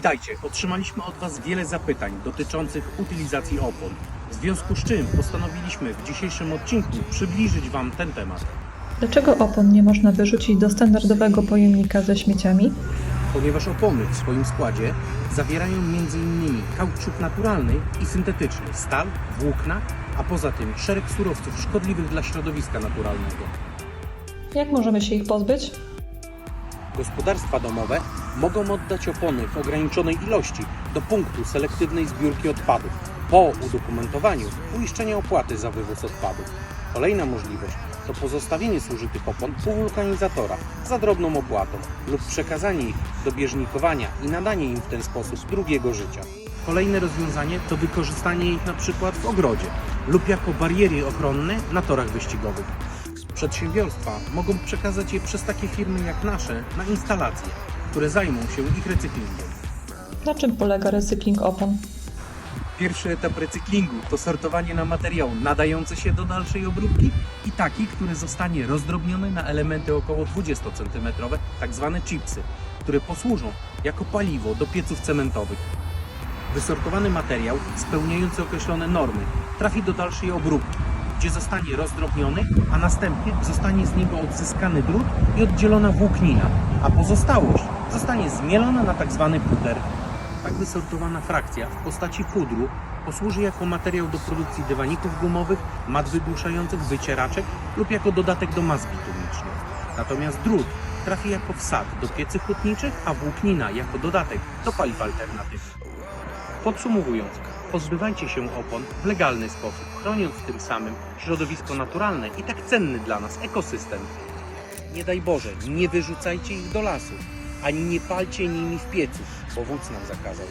Witajcie. Otrzymaliśmy od Was wiele zapytań dotyczących utylizacji opon. W związku z czym postanowiliśmy w dzisiejszym odcinku przybliżyć Wam ten temat. Dlaczego opon nie można wyrzucić do standardowego pojemnika ze śmieciami? Ponieważ opony w swoim składzie zawierają m.in. kauczuk naturalny i syntetyczny, stal, włókna, a poza tym szereg surowców szkodliwych dla środowiska naturalnego. Jak możemy się ich pozbyć? Gospodarstwa domowe mogą oddać opony w ograniczonej ilości do punktu selektywnej zbiórki odpadów po udokumentowaniu uiszczenia opłaty za wywóz odpadów. Kolejna możliwość to pozostawienie zużytych opon u wulkanizatora za drobną opłatą lub przekazanie ich do bieżnikowania i nadanie im w ten sposób drugiego życia. Kolejne rozwiązanie to wykorzystanie ich na przykład w ogrodzie lub jako bariery ochronne na torach wyścigowych. Przedsiębiorstwa mogą przekazać je przez takie firmy jak nasze na instalacje, które zajmą się ich recyklingiem. Na czym polega recykling opon? Pierwszy etap recyklingu to sortowanie na materiał nadający się do dalszej obróbki i taki, który zostanie rozdrobniony na elementy około 20 cm, tak zwane chipsy, które posłużą jako paliwo do pieców cementowych. Wysortowany materiał spełniający określone normy trafi do dalszej obróbki, gdzie zostanie rozdrobniony, a następnie zostanie z niego odzyskany drut i oddzielona włóknina, a pozostałość zostanie zmielona na tak zwany puder. Tak wysortowana frakcja w postaci pudru posłuży jako materiał do produkcji dywaników gumowych, mat wygłuszających, wycieraczek lub jako dodatek do mas bitumicznych. Natomiast drut trafi jako wsad do piecy hutniczych, a włóknina jako dodatek do paliw alternatywnych. Podsumowując, pozbywajcie się opon w legalny sposób, chroniąc tym samym środowisko naturalne i tak cenny dla nas ekosystem. Nie daj Boże, nie wyrzucajcie ich do lasu, ani nie palcie nimi w piecu, bo wódz nam zakazał.